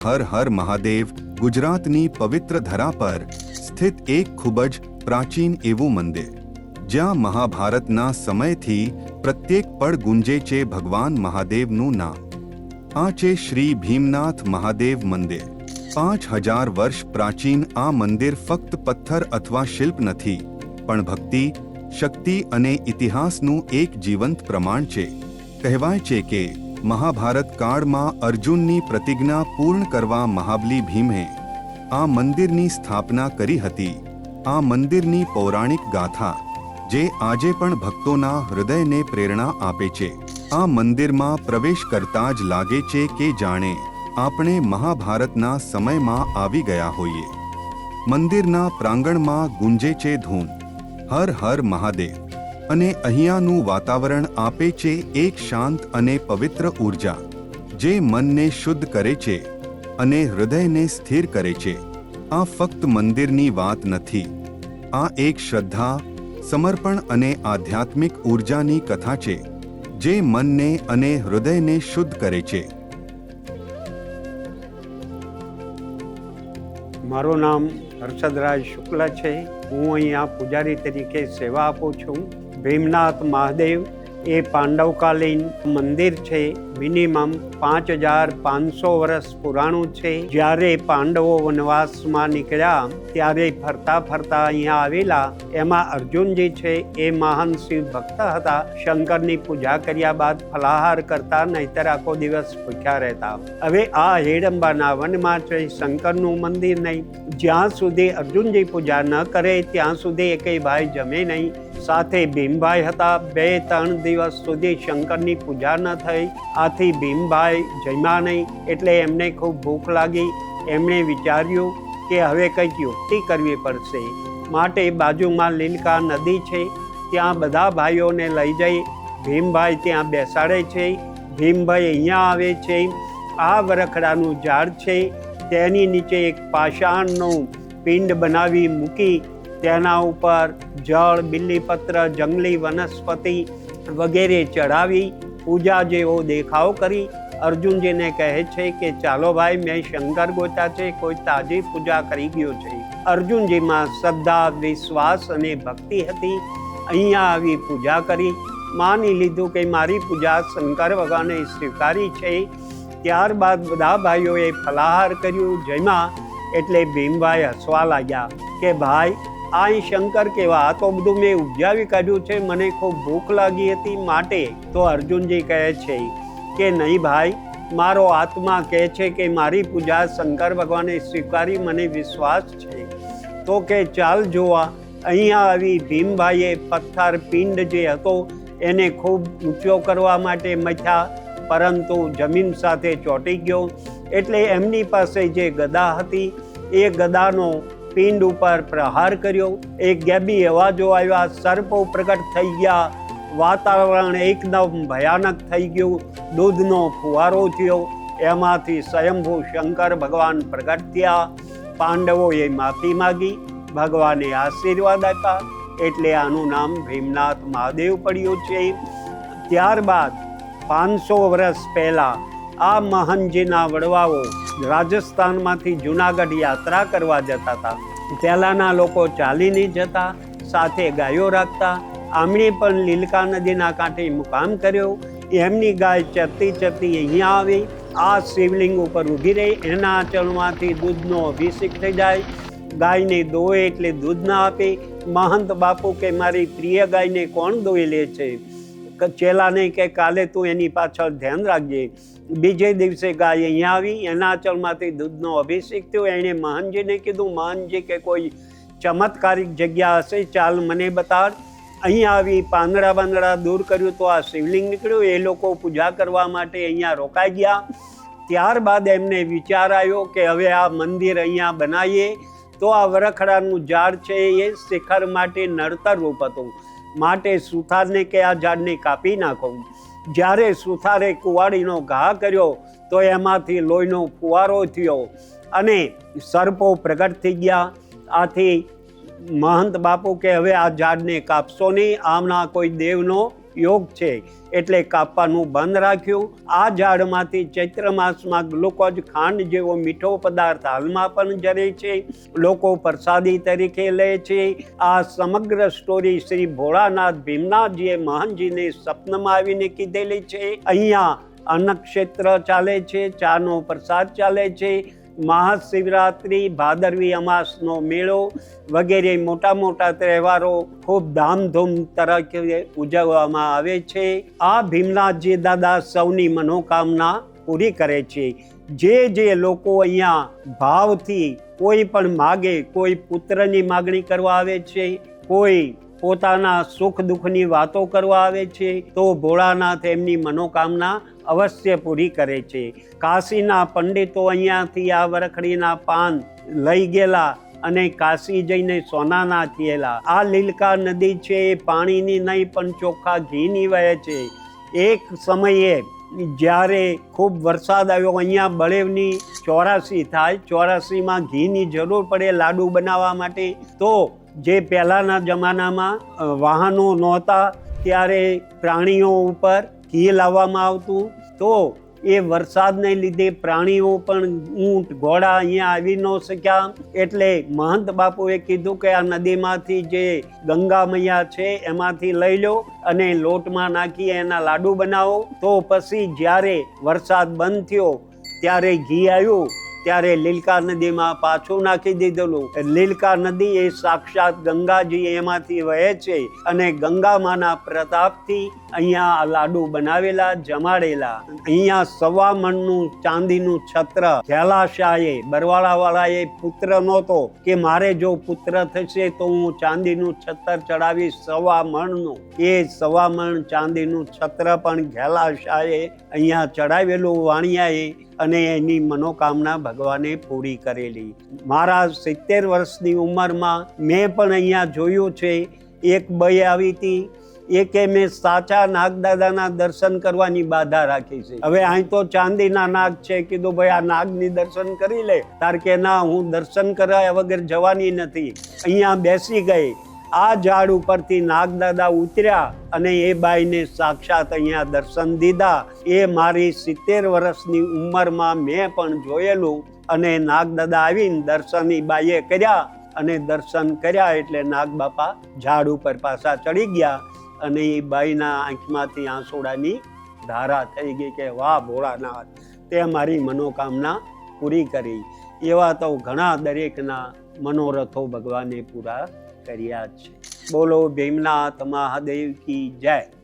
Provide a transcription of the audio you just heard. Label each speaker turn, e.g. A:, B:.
A: હર હર મહાદેવ ગુજરાતની પવિત્ર ધરા પર સ્થિત એક ખૂબ જ પ્રાચીન એવું મંદિર જ્યાં મહાભારતના સમયથી પ્રત્યેક પળ ગુંજે છે ભગવાન મહાદેવનું નામ આ છે શ્રી ભીમનાથ મહાદેવ મંદિર પાંચ હજાર વર્ષ પ્રાચીન આ મંદિર ફક્ત પથ્થર અથવા શિલ્પ નથી પણ ભક્તિ શક્તિ અને ઇતિહાસનું એક જીવંત પ્રમાણ છે કહેવાય છે કે મહાભારત કાળમાં અર્જુનની પ્રતિજ્ઞા પૂર્ણ કરવા મહાબલી ભીમે આ મંદિરની સ્થાપના કરી હતી. આ મંદિરની પૌરાણિક ગાથા, જે આજે પણ ભક્તોના હૃદયને પ્રેરણા આપે છે, આ મંદિરમાં પ્રવેશ કરતા જ લાગે છે કે જાણે આપણે મહાભારતના સમયમાં આવી ગયા હોઈએ. મંદિરના પ્રાંગણમાં ગુંજે છે ધૂન. હર હર મહાદેવ. અને અહીંયાનું વાતાવરણ આપે છે એક શાંત અને પવિત્ર ઊર્જા જે મનને શુદ્ધ કરે છે અને હૃદયને સ્થિર કરે છે. આ ફક્ત મંદિરની વાત નથી. આ એક શ્રદ્ધા, સમર્પણ અને આધ્યાત્મિક ઊર્જાની કથા છે, જે મનને અને હૃદયને શુદ્ધ કરે છે.
B: મારું નામ હર્ષદરાજ શુક્લા છે. હું અહીંયા પૂજારી તરીકે સેવા આપું છું. ભીમનાથ મહાદેવ, એ પાંડવકાલીન મંદિર છે. મિનિમમ પાંચ હજાર પાંચસો વર્ષ પુરાણું છે. જ્યારે પાંડવો વનવાસમાં નીકળ્યા, ત્યારે ફરતા ફરતા અહીંયા આવેલા, એમાં અર્જુનજી છે, એ મહાન શિવ ભક્ત હતા. શંકરની પૂજા કર્યા બાદ ફલાહાર કરતા નહીતર આખો દિવસ ભૂખ્યા રહેતા. હવે આ હેડંબાના વનમાં છે, શંકરનું મંદિર નહીં. જ્યાં સુધી અર્જુનજી પૂજા ન કરે, ત્યાં સુધી એકેય ભાઈ જમે નહીં. સાથે ભીમભાઈ હતા. બે ત્રણ દિવસ સુધી શંકરની પૂજા ન થઈ. આથી ભીમભાઈ જમ્યા નહીં એટલે એમને ખૂબ ભૂખ લાગી. એમણે વિચાર્યું કે હવે કંઈક યુક્તિ કરવી પડશે. માટે બાજુમાં લીલકા નદી છે. ત્યાં બધા ભાઈઓને લઈ જઈ ભીમભાઈ ત્યાં બેસાડે છે. ભીમભાઈ અહીંયા આવે છે. આ વરખડાનું ઝાડ છે. તેની નીચે એક પાષાણનું પિંડ બનાવી મૂકી તેના ઉપર જળ બિલ્લીપત્ર જંગલી વનસ્પતિ વગેરે ચડાવી પૂજા જેવો દેખાવ કરી. અર્જુનજીને કહે છે કે, ચાલો ભાઈ, મેં શંકર ગોતા છે, કોઈ તાજી પૂજા કરી ગયો છે. અર્જુનજીમાં શ્રદ્ધા, વિશ્વાસ અને ભક્તિ હતી. અહીંયા આવી પૂજા કરી. માની લીધું કે મારી પૂજા શંકર ભગવાને સ્વીકારી છે. ત્યારબાદ બધા ભાઈઓએ ફલાહાર કર્યું. જેમાં એટલે ભીમભાઈ હસવા લાગ્યા કે, ભાઈ આ શંકર કેવા આ તો બધું મેં ઉપજાવી કાઢ્યું છે. મને ખૂબ ભૂખ લાગી હતી માટે તો અર્જુનજી કહે છે કે નહીં ભાઈ, મારો આત્મા કહે છે કે મારી પૂજા શંકર ભગવાને સ્વીકારી, મને વિશ્વાસ છે. તો કે ચાલ જોવા, અહીંયા આવી ભીમભાઈએ પથ્થર પિંડ જે હતો એને ખૂબ ઊંચો કરવા માટે મથ્યા, પરંતુ જમીન સાથે ચોંટી ગયો. એટલે એમની પાસે જે ગદા હતી, એ ગદાનો પિંડ ઉપર પ્રહાર કર્યો. એક ગેબી અવાજો આવ્યા. સર્પો પ્રગટ થઈ ગયા. વાતાવરણ એકદમ ભયાનક થઈ ગયું. દૂધનો ફુવારો થયો. એમાંથી સ્વયંભૂ શંકર ભગવાન પ્રગટ થયા. પાંડવોએ માફી માગી. ભગવાને આશીર્વાદ આપ્યા. એટલે આનું નામ ભીમનાથ મહાદેવ પડ્યું છે. ત્યારબાદ પાંચસો વર્ષ પહેલા આ મહનજીના વડવાઓ રાજસ્થાનમાંથી જુનાગઢ યાત્રા કરવા જતા હતા. પહેલાંના લોકો ચાલી નહીં જતા, સાથે ગાયો રાખતા, આમણે પણ લીલકા નદીના કાંઠે મુકામ કર્યો. એમની ગાય ચરતી ચરતી અહીંયા આવી, આ શિવલિંગ ઉપર ઊભી રહી, એના આંચળમાંથી દૂધનો અભિષેક થઈ જાય. ગાયને દોએ એટલે દૂધ ના આપે. મહંત બાપુ કે મારી પ્રિય ગાયને કોણ દોઈ લે છે? ચેલાને કે કાલે તું એની પાછળ ધ્યાન રાખજે. બીજે દિવસે ગાય અહીંયા આવી એના અચલમાંથી દૂધનો અભિષેક થયો. એણે મહાનજીને કીધું, મહાનજી, કે કોઈ ચમત્કારિક જગ્યા હશે, ચાલ મને બતાડ. અહીંયા આવી પાંદડા બાંદડા દૂર કર્યું તો આ શિવલિંગ નીકળ્યું. એ લોકો પૂજા કરવા માટે અહીંયા રોકાઈ ગયા. ત્યારબાદ એમને વિચાર આવ્યો કે હવે આ મંદિર અહીંયા બનાવીએ. તો આ વરખડાનું ઝાડ છે એ શિખર માટે નડતર રૂપ હતું. માટે સુથારને કે આ ઝાડને કાપી નાખો. જ્યારે સુથારે કુવાડીનો ઘા કર્યો તો એમાંથી લોહીનો ફુવારો થયો અને સર્પો પ્રગટ થઈ ગયા. આથી મહંત બાપુ કે હવે આ ઝાડને કાપશો નહીં, આમના કોઈ દેવનો યોગ છે એટલે કાપવાનું બંધ રાખ્યું. આ ઝાડમાંથી ચૈત્ર માસમાં ગ્લુકોઝ ખાંડ જેવો મીઠો પદાર્થ હાલમાં પણ જરે છે. લોકો પ્રસાદી તરીકે લે છે. આ સમગ્ર સ્ટોરી શ્રી ભોળાનાથ ભીમનાથજીએ મહાનજીને સપનમાં આવીને કીધેલી છે. અહીંયા અન્નક્ષેત્ર ચાલે છે, ચાનો પ્રસાદ ચાલે છે. મહાશિવરાત્રિ, ભાદરવી અમાસનો મેળો વગેરે મોટા મોટા તહેવારો ખૂબ ધામધૂમ તરીકે ઉજવવામાં આવે છે. આ ભીમનાથજી દાદા સૌની મનોકામના પૂરી કરે છે. જે જે લોકો અહીંયા ભાવથી કોઈ પણ માગે, કોઈ પુત્રની માગણી કરવા આવે છે, કોઈ પોતાના સુખ દુઃખની વાતો કરવા આવે છે, તો ભોળાનાથ એમની મનોકામના અવશ્ય પૂરી કરે છે. કાશીના પંડિતો અહીંયાથી આ વરખડીના પાન લઈ ગયેલા અને કાશી જઈને સોનાના થયેલા. આ લીલકા નદી છે, એ પાણીની નહીં, પણ ચોખ્ખા ઘીની વહે છે. એક સમયે જ્યારે ખૂબ વરસાદ આવ્યો, અહીંયા બળેવની ચોરાસી થાય, ચોરાસીમાં ઘીની જરૂર પડે લાડુ બનાવવા માટે, તો જે પહેલાંના જમાનામાં વાહનો નહોતા, ત્યારે પ્રાણીઓ ઉપર ઘી લાવવામાં આવતું. તો એ વરસાદને લીધે પ્રાણીઓ પણ ઊંટ, ઘોડા અહીંયા આવી ન શક્યા. એટલે મહંત બાપુએ કીધું કે આ નદીમાંથી જે ગંગા મૈયા છે એમાંથી લઈ લો અને લોટમાં નાખી એના લાડુ બનાવો. તો પછી જ્યારે વરસાદ બંધ થયો, ત્યારે ઘી આવ્યું. ત્યારે લીલકા નદીમાં પાછું નાખી દીધેલું. લીલકા નદી એ સાક્ષાત ગંગાજી એમાંથી વહે છે અને ગંગામાના પ્રતાપથી અહીંયા લાડુ બનાવેલા, જમાડેલા. અહીંયા સવા મણનું ચાંદીનું છત્ર. ખેલાશાએ બરવાળાવાળાએ પુત્ર નહોતો કે મારે જો પુત્ર થશે તો હું ચાંદીનું છત્ર ચડાવીશ સવા મણનું એ સવા મણ ચાંદીનું છત્ર પણ ઘેલાશાએ અહીંયા ચડાવેલું વાણિયાએ અને એની મનોકામના ભગવાને પૂરી કરેલી. મારા સિત્તેર વર્ષની ઉંમરમાં મેં પણ અહીંયા જોયું છે. એક બઈ આવી હતી. એ મેં સાચા નાગદાદાના દર્શન કરવાની બાધા રાખી છે. હવે અહીં તો ચાંદીના નાગ છે. કીધું, ભાઈ, આ નાગની દર્શન કરી લે. તાર કે, ના, હું દર્શન કરાયા વગર જવાની નથી. અહીંયા બેસી ગઈ. આ ઝાડ ઉપરથી નાગદાદા ઉતર્યા અને એ બાઈને સાક્ષાત અહીંયા દર્શન દીધા. એ મારી સિત્તેર વર્ષની ઉંમરમાં મેં પણ જોયેલું અને નાગદાદા આવીને દર્શન એ બાઈએ કર્યા અને દર્શન કર્યા એટલે નાગ બાપા ઝાડ ઉપર પાછા ચડી ગયા અને એ બાઈના આંખમાંથી આંસુડાની ધારા થઈ ગઈ કે વાહ ભોળાનાથ, તે મારી મનોકામના પૂરી કરી. એવા તો ઘણા દરેકના મનોરથો ભગવાને પૂરા કર્યા છે. બોલો ભીમનાથ મહાદેવ કી જય.